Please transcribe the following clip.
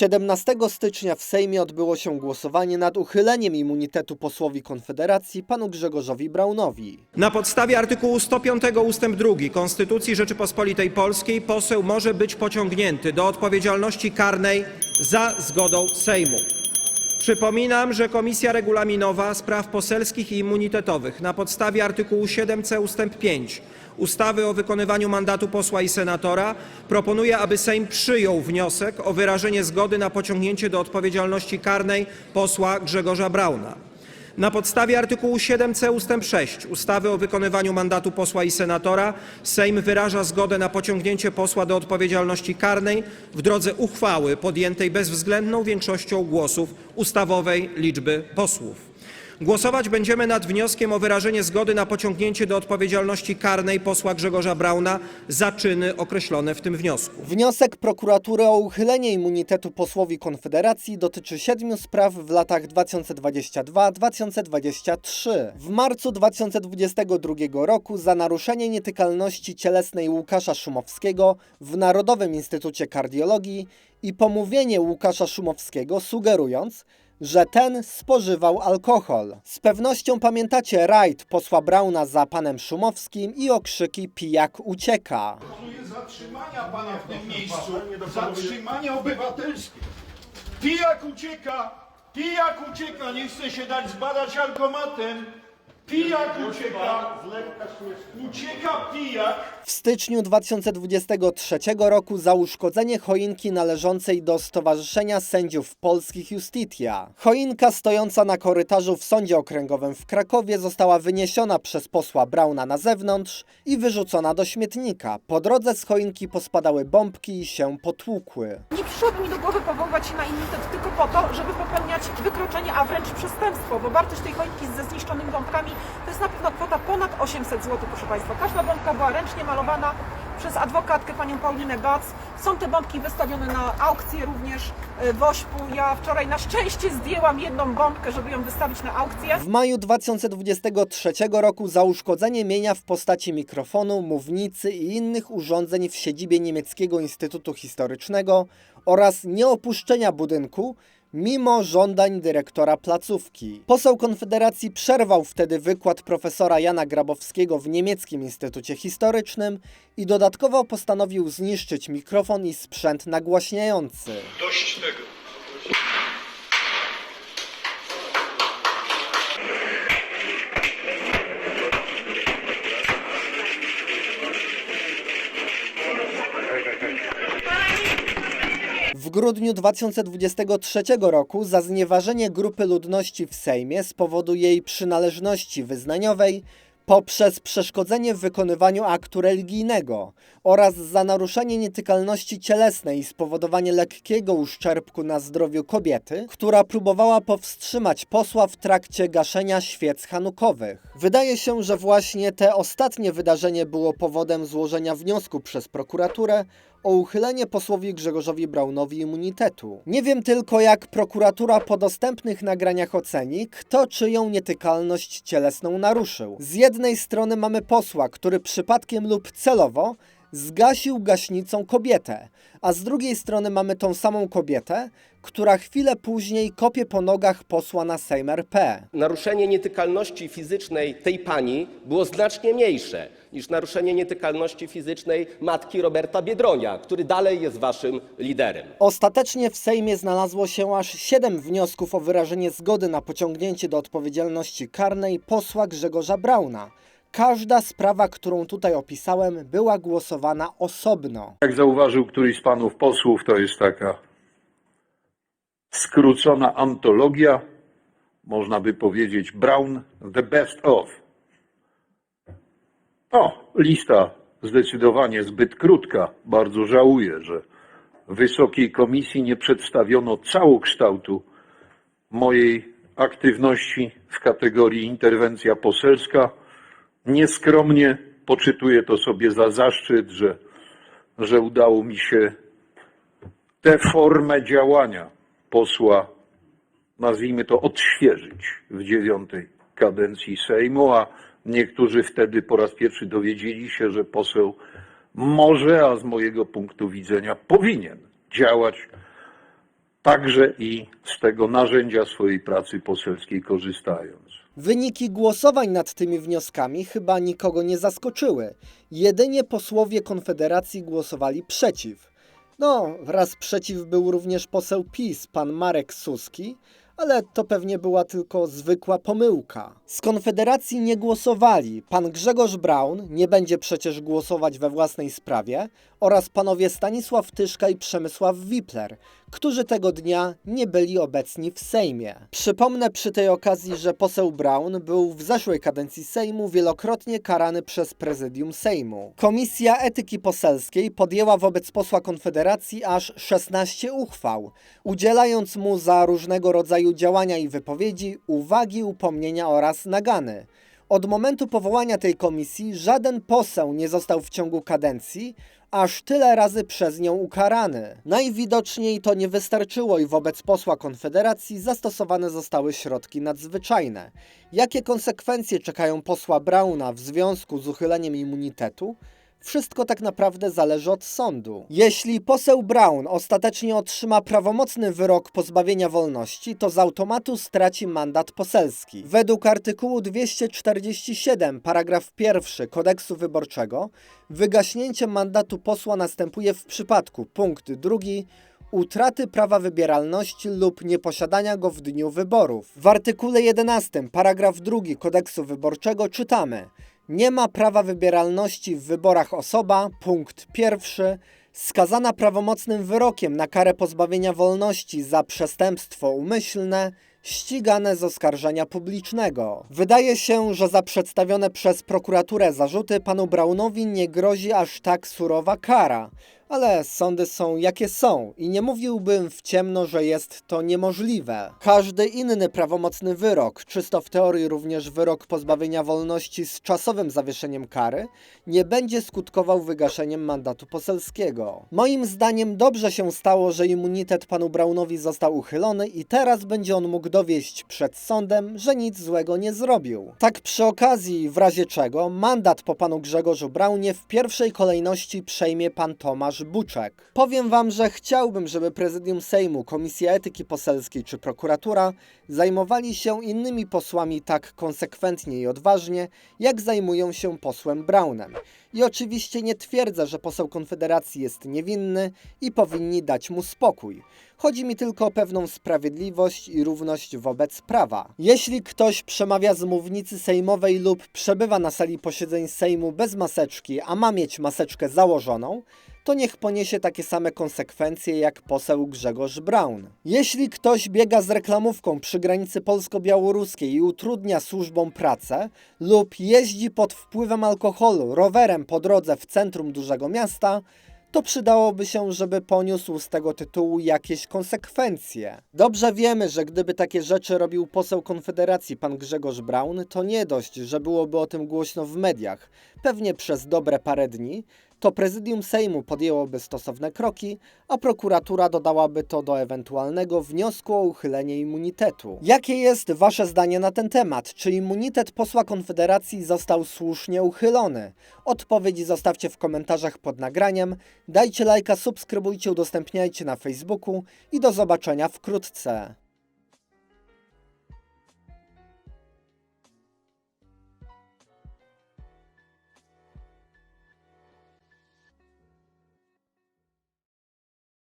17 stycznia w Sejmie odbyło się głosowanie nad uchyleniem immunitetu posłowi Konfederacji panu Grzegorzowi Braunowi. Na podstawie artykułu 105 ust. 2 Konstytucji Rzeczypospolitej Polskiej poseł może być pociągnięty do odpowiedzialności karnej za zgodą Sejmu. Przypominam, że Komisja Regulaminowa Spraw Poselskich i Immunitetowych na podstawie artykułu 7c ust. 5 ustawy o wykonywaniu mandatu posła i senatora proponuje, aby Sejm przyjął wniosek o wyrażenie zgody na pociągnięcie do odpowiedzialności karnej posła Grzegorza Brauna. Na podstawie artykułu 7c ust. 6 ustawy o wykonywaniu mandatu posła i senatora Sejm wyraża zgodę na pociągnięcie posła do odpowiedzialności karnej w drodze uchwały podjętej bezwzględną większością głosów ustawowej liczby posłów. Głosować będziemy nad wnioskiem o wyrażenie zgody na pociągnięcie do odpowiedzialności karnej posła Grzegorza Brauna za czyny określone w tym wniosku. Wniosek prokuratury o uchylenie immunitetu posłowi Konfederacji dotyczy siedmiu spraw w latach 2022-2023. W marcu 2022 roku za naruszenie nietykalności cielesnej Łukasza Szumowskiego w Narodowym Instytucie Kardiologii i pomówienie Łukasza Szumowskiego sugerując, że ten spożywał alkohol. Z pewnością pamiętacie rajd posła Brauna za panem Szumowskim i okrzyki pijak ucieka. Zatrzymania pana w tym miejscu. Zatrzymanie obywatelskie. Pijak ucieka! Pijak ucieka! Nie chce się dać zbadać alkomatem. Pijak ucieka! Ucieka pijak! W styczniu 2023 roku za uszkodzenie choinki należącej do Stowarzyszenia Sędziów Polskich Justitia. Choinka stojąca na korytarzu w Sądzie Okręgowym w Krakowie została wyniesiona przez posła Brauna na zewnątrz i wyrzucona do śmietnika. Po drodze z choinki pospadały bombki i się potłukły. Nie przyszłoby mi do głowy powoływać się na immunitet tylko po to, żeby popełniać wykroczenie, a wręcz przestępstwo, bo wartość tej choinki ze zniszczonymi bombkami to jest na pewno kwota ponad 800 zł, proszę Państwa. Każda bombka była ręcznie malowana przez adwokatkę panią Paulinę Bac. Są te bombki wystawione na aukcję również y, w Ośpu. Ja wczoraj na szczęście zdjęłam jedną bombkę, żeby ją wystawić na aukcję. W maju 2023 roku za uszkodzenie mienia w postaci mikrofonu, mównicy i innych urządzeń w siedzibie Niemieckiego Instytutu Historycznego oraz nieopuszczenia budynku mimo żądań dyrektora placówki. Poseł Konfederacji przerwał wtedy wykład profesora Jana Grabowskiego w Niemieckim Instytucie Historycznym i dodatkowo postanowił zniszczyć mikrofon i sprzęt nagłaśniający. Dość tego. W grudniu 2023 roku za znieważenie grupy ludności w Sejmie z powodu jej przynależności wyznaniowej poprzez przeszkodzenie w wykonywaniu aktu religijnego oraz za naruszenie nietykalności cielesnej i spowodowanie lekkiego uszczerbku na zdrowiu kobiety, która próbowała powstrzymać posła w trakcie gaszenia świec hanukowych. Wydaje się, że właśnie te ostatnie wydarzenie było powodem złożenia wniosku przez prokuraturę o uchylenie posłowi Grzegorzowi Braunowi immunitetu. Nie wiem tylko, jak prokuratura po dostępnych nagraniach oceni, kto czyją nietykalność cielesną naruszył. Z jednej strony mamy posła, który przypadkiem lub celowo zgasił gaśnicą kobietę, a z drugiej strony mamy tą samą kobietę, która chwilę później kopie po nogach posła na Sejm RP. naruszenie nietykalności fizycznej tej pani było znacznie mniejsze niż naruszenie nietykalności fizycznej matki Roberta Biedronia, który dalej jest waszym liderem. Ostatecznie w Sejmie znalazło się aż siedem wniosków o wyrażenie zgody na pociągnięcie do odpowiedzialności karnej posła Grzegorza Brauna. Każda sprawa, którą tutaj opisałem, była głosowana osobno. Jak zauważył któryś z panów posłów, to jest taka skrócona antologia, można by powiedzieć Brown the best of. O, lista zdecydowanie zbyt krótka. Bardzo żałuję, że Wysokiej Komisji nie przedstawiono całokształtu mojej aktywności w kategorii interwencja poselska. Nieskromnie poczytuję to sobie za zaszczyt, że, że udało mi się tę formę działania posła, nazwijmy to, odświeżyć w dziewiątej kadencji Sejmu, a niektórzy wtedy po raz pierwszy dowiedzieli się, że poseł może, a z mojego punktu widzenia powinien działać także i z tego narzędzia swojej pracy poselskiej korzystając. Wyniki głosowań nad tymi wnioskami chyba nikogo nie zaskoczyły. Jedynie posłowie Konfederacji głosowali przeciw. No, wraz przeciw był również poseł PiS, pan Marek Suski, ale to pewnie była tylko zwykła pomyłka. Z Konfederacji nie głosowali pan Grzegorz Braun, nie będzie przecież głosować we własnej sprawie, oraz panowie Stanisław Tyszka i Przemysław Wipler, którzy tego dnia nie byli obecni w Sejmie. Przypomnę przy tej okazji, że poseł Braun był w zeszłej kadencji Sejmu wielokrotnie karany przez prezydium Sejmu. Komisja Etyki Poselskiej podjęła wobec posła Konfederacji aż 16 uchwał, udzielając mu za różnego rodzaju działania i wypowiedzi uwagi, upomnienia oraz nagany. Od momentu powołania tej komisji żaden poseł nie został w ciągu kadencji aż tyle razy przez nią ukarany. Najwidoczniej to nie wystarczyło i wobec posła Konfederacji zastosowane zostały środki nadzwyczajne. Jakie konsekwencje czekają posła Brauna w związku z uchyleniem immunitetu? Wszystko tak naprawdę zależy od sądu. Jeśli poseł Brown ostatecznie otrzyma prawomocny wyrok pozbawienia wolności, to z automatu straci mandat poselski. Według artykułu 247, paragraf 1 kodeksu wyborczego, wygaśnięcie mandatu posła następuje w przypadku, punkt drugi, utraty prawa wybieralności lub nieposiadania go w dniu wyborów. W artykule 11, paragraf 2 kodeksu wyborczego czytamy: Nie ma prawa wybieralności w wyborach osoba, punkt pierwszy, skazana prawomocnym wyrokiem na karę pozbawienia wolności za przestępstwo umyślne, ścigane z oskarżenia publicznego. Wydaje się, że za przedstawione przez prokuraturę zarzuty panu Braunowi nie grozi aż tak surowa kara. Ale sądy są jakie są i nie mówiłbym w ciemno, że jest to niemożliwe. Każdy inny prawomocny wyrok, czysto w teorii również wyrok pozbawienia wolności z czasowym zawieszeniem kary, nie będzie skutkował wygaszeniem mandatu poselskiego. Moim zdaniem dobrze się stało, że immunitet panu Braunowi został uchylony i teraz będzie on mógł dowieść przed sądem, że nic złego nie zrobił. Tak przy okazji, w razie czego, mandat po panu Grzegorzu Braunie w pierwszej kolejności przejmie pan Tomasz Buczek. Powiem wam, że chciałbym, żeby prezydium Sejmu, Komisja Etyki Poselskiej czy prokuratura zajmowali się innymi posłami tak konsekwentnie i odważnie, jak zajmują się posłem Braunem. I oczywiście nie twierdzę, że poseł Konfederacji jest niewinny i powinni dać mu spokój. Chodzi mi tylko o pewną sprawiedliwość i równość wobec prawa. Jeśli ktoś przemawia z mównicy sejmowej lub przebywa na sali posiedzeń Sejmu bez maseczki, a ma mieć maseczkę założoną, to niech poniesie takie same konsekwencje jak poseł Grzegorz Braun. Jeśli ktoś biega z reklamówką przy granicy polsko-białoruskiej i utrudnia służbom pracę, lub jeździ pod wpływem alkoholu rowerem po drodze w centrum dużego miasta, to przydałoby się, żeby poniósł z tego tytułu jakieś konsekwencje. Dobrze wiemy, że gdyby takie rzeczy robił poseł Konfederacji pan Grzegorz Braun, to nie dość, że byłoby o tym głośno w mediach, pewnie przez dobre parę dni, to prezydium Sejmu podjęłoby stosowne kroki, a prokuratura dodałaby to do ewentualnego wniosku o uchylenie immunitetu. Jakie jest Wasze zdanie na ten temat? Czy immunitet posła Konfederacji został słusznie uchylony? Odpowiedzi zostawcie w komentarzach pod nagraniem. Dajcie lajka, subskrybujcie, udostępniajcie na Facebooku i do zobaczenia wkrótce.